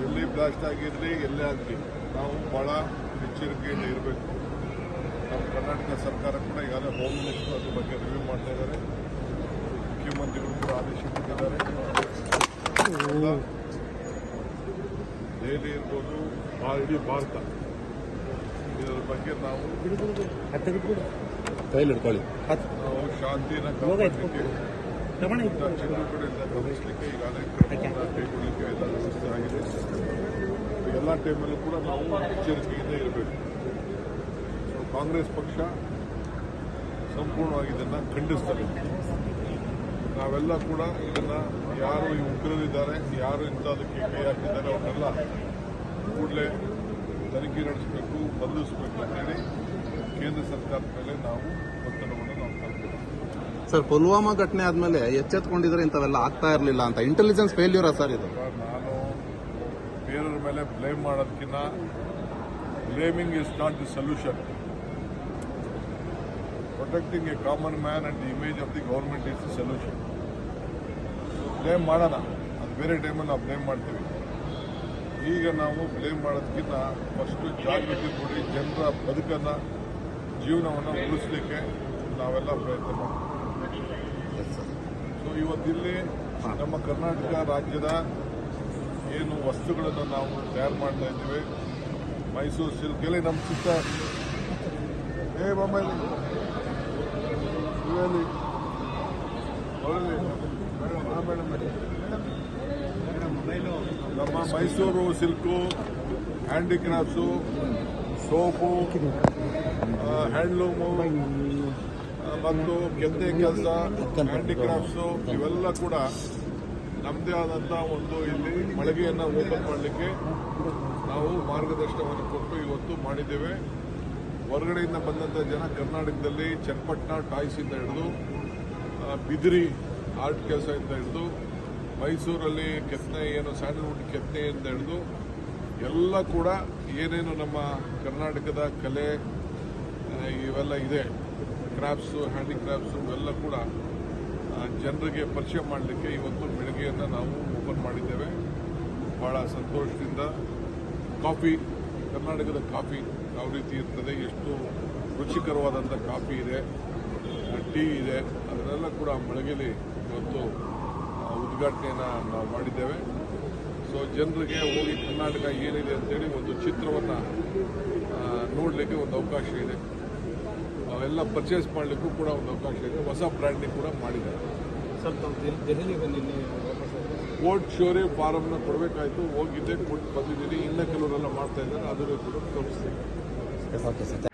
ಎಲ್ಲಿ ಬ್ಲಾಸ್ಟ್ ಆಗಿರಲಿ ಎಲ್ಲೇ ಆಗಲಿ ನಾವು ಭಾಳ ಎಚ್ಚರಿಕೆಯಿಂದ ಇರಬೇಕು. ನಮ್ಮ ಕರ್ನಾಟಕ ಸರ್ಕಾರ ಕೂಡ ಈಗಾಗಲೇ ಹೋಮ್ ಮಿನಿಸ್ಟರ್ ಅದ್ರ ಬಗ್ಗೆ ರಿವ್ಯೂ ಮಾಡ್ತಾ ಇದ್ದಾರೆ. ಮುಖ್ಯಮಂತ್ರಿಗಳು ಕೂಡ ಆದೇಶ ಕೊಟ್ಟಿದ್ದಾರೆ. ದೆಹಲಿ ಇರ್ಬೋದು ಆ ಇಡೀ ಭಾರತ. ಇದರ ಬಗ್ಗೆ ನಾವು ನಾವು ಶಾಂತಿನ ಕಾಪಾಡಲಿಕ್ಕೆ ಚಟುವಟಿಕೆಗಳಿಂದ ಗಮನಿಸಲಿಕ್ಕೆ ಈಗಾಗಲೇ ಕೈಗೊಳ್ಳಲಿಕ್ಕೆ ಎಲ್ಲ ವ್ಯವಸ್ಥೆ ಆಗಿದೆ. ಎಲ್ಲ ಟೈಮಲ್ಲೂ ಕೂಡ ನಾವು ಎಚ್ಚರಿಕೆಯಿಂದ ಇರಬೇಕು. ಸೊ ಕಾಂಗ್ರೆಸ್ ಪಕ್ಷ ಸಂಪೂರ್ಣವಾಗಿ ಇದನ್ನು ಖಂಡಿಸ್ತದೆ. ನಾವೆಲ್ಲ ಕೂಡ ಇದನ್ನು ಯಾರು ಈ ಉಗ್ರರಿದ್ದಾರೆ ಯಾರು ಇಂಥದಕ್ಕೆ ಕೈ ಹಾಕಿದ್ದಾರೆ ಅವನ್ನೆಲ್ಲ ಕೂಡಲೇ ತನಿಖೆ ನಡೆಸಬೇಕು ಬಂಧಿಸಬೇಕು ಅಂತೇಳಿ ಕೇಂದ್ರ ಸರ್ಕಾರದ ಮೇಲೆ ನಾವು ಒತ್ತಡವನ್ನು ನಾವು ಸರ್ ಪುಲ್ವಾಮಾ ಘಟನೆ ಆದ್ಮೇಲೆ ಎಚ್ಚೆತ್ಕೊಂಡಿದ್ರೆ ಇಂಥವೆಲ್ಲ ಆಗ್ತಾ ಇರಲಿಲ್ಲ ಅಂತ. ಇಂಟೆಲಿಜೆನ್ಸ್ ಫೇಲ್ಯೂರಾ ಸರ್ ಇದು? ಬೇರೆಯವ್ರ ಮೇಲೆ ಬ್ಲೇಮ್ ಮಾಡೋದಕ್ಕಿಂತ blaming is not the solution protecting a common man and the image of the government is the solution blame ಮಾಡೋಣ. ಅದು ಬೇರೆ ಟೈಮಲ್ಲಿ ನಾವು ಬ್ಲೇಮ್ ಮಾಡ್ತೀವಿ. ಈಗ ನಾವು ಬ್ಲೇಮ್ ಮಾಡೋದಕ್ಕಿಂತ ಫಸ್ಟು ಜಾಗೃತಿ ಕೊಡಿ ಜನರ ಬದುಕನ್ನು ಜೀವನವನ್ನು ಉಳಿಸ್ಲಿಕ್ಕೆ ನಾವೆಲ್ಲ ಪ್ರಯತ್ನ ಮಾಡ್ತೀವಿ. ಸೊ ಇವತ್ತಿಲ್ಲಿ ನಮ್ಮ ಕರ್ನಾಟಕ ರಾಜ್ಯದ ಏನು ವಸ್ತುಗಳನ್ನು ನಾವು ತಯಾರು ಮಾಡ್ತಾ ಇದ್ದೀವಿ. ಮೈಸೂರು ಸಿಲ್ಕಲ್ಲಿ ನಮ್ಮ ಸುತ್ತ ಏ ಮೇಡಮ್. ನಮ್ಮ Mysore silk handicrafts soap handloom ಮತ್ತು ಗೆದ್ದೆ ಕೆಲಸ ಹ್ಯಾಂಡಿಕ್ರಾಫ್ಟ್ಸು ಇವೆಲ್ಲ ಕೂಡ ನಮ್ಮದೇ ಆದಂಥ ಒಂದು ಇಲ್ಲಿ ಮಳಿಗೆಯನ್ನು ಓಪನ್ ಮಾಡಲಿಕ್ಕೆ ನಾವು ಮಾರ್ಗದರ್ಶನವನ್ನು ಕೊಟ್ಟು ಇವತ್ತು ಮಾಡಿದ್ದೇವೆ. ಹೊರಗಡೆಯಿಂದ ಬಂದಂಥ ಜನ ಕರ್ನಾಟಕದಲ್ಲಿ ಚನ್ನಪಟ್ಟಣ ಟಾಯ್ಸಿಂದ ಹಿಡಿದು ಬಿದಿರಿ ಆರ್ಟ್ ಕೆಲಸದಿಂದ ಹಿಡಿದು, ಮೈಸೂರಲ್ಲಿ ಕೆತ್ತನೆ ಏನು ಸ್ಯಾಂಡಲ್ವುಡ್ ಕೆತ್ತನೆಯಿಂದ ಹಿಡಿದು, ಎಲ್ಲ ಕೂಡ ಏನೇನು ನಮ್ಮ ಕರ್ನಾಟಕದ ಕಲೆ ಇವೆಲ್ಲ ಇದೆ. ಕ್ರಾಫ್ಟ್ಸು ಹ್ಯಾಂಡಿಕ್ರಾಫ್ಟ್ಸು ಇವೆಲ್ಲ ಕೂಡ ಜನರಿಗೆ ಪರಿಚಯ ಮಾಡಲಿಕ್ಕೆ ಇವತ್ತು ಬೆಳಗ್ಗೆಯನ್ನು ನಾವು ಓಪನ್ ಮಾಡಿದ್ದೇವೆ. ಭಾಳ ಸಂತೋಷದಿಂದ. ಕಾಫಿ, ಕರ್ನಾಟಕದ ಕಾಫಿ ಯಾವ ರೀತಿ ಇರ್ತದೆ, ಎಷ್ಟು ರುಚಿಕರವಾದಂಥ ಕಾಫಿ ಇದೆ, ಟೀ ಇದೆ, ಅದನ್ನೆಲ್ಲ ಕೂಡ ಬೆಳಗ್ಗೆಲಿ ಇವತ್ತು ಉದ್ಘಾಟನೆಯನ್ನು ನಾವು ಮಾಡಿದ್ದೇವೆ. ಸೊ ಜನರಿಗೆ ಹೋಗಿ ಕರ್ನಾಟಕ ಏನಿದೆ ಅಂತೇಳಿ ಒಂದು ಚಿತ್ರವನ್ನು ನೋಡಲಿಕ್ಕೆ ಒಂದು ಅವಕಾಶ ಇದೆ. ಅವೆಲ್ಲ ಪರ್ಚೇಸ್ ಮಾಡಲಿಕ್ಕೂ ಕೂಡ ಒಂದು ಅವಕಾಶ ಇದೆ. ಹೊಸ ಬ್ರ್ಯಾಂಡಿಂಗ್ ಕೂಡ ಮಾಡಿದ್ದಾರೆ. ಕೋರ್ಟ್ ಶೋರಿ ಫಾರಮ್ನ ಕೊಡಬೇಕಾಯ್ತು. ಹೋಗಿದ್ದೆ ಕೊಟ್ಟು ಬಂದಿದ್ದೀನಿ. ಇನ್ನೂ ಕೆಲವರೆಲ್ಲ ಮಾಡ್ತಾ ಇದ್ದಾರೆ. ಅದನ್ನು ಕೂಡ ತೋರಿಸ್ತೀನಿ.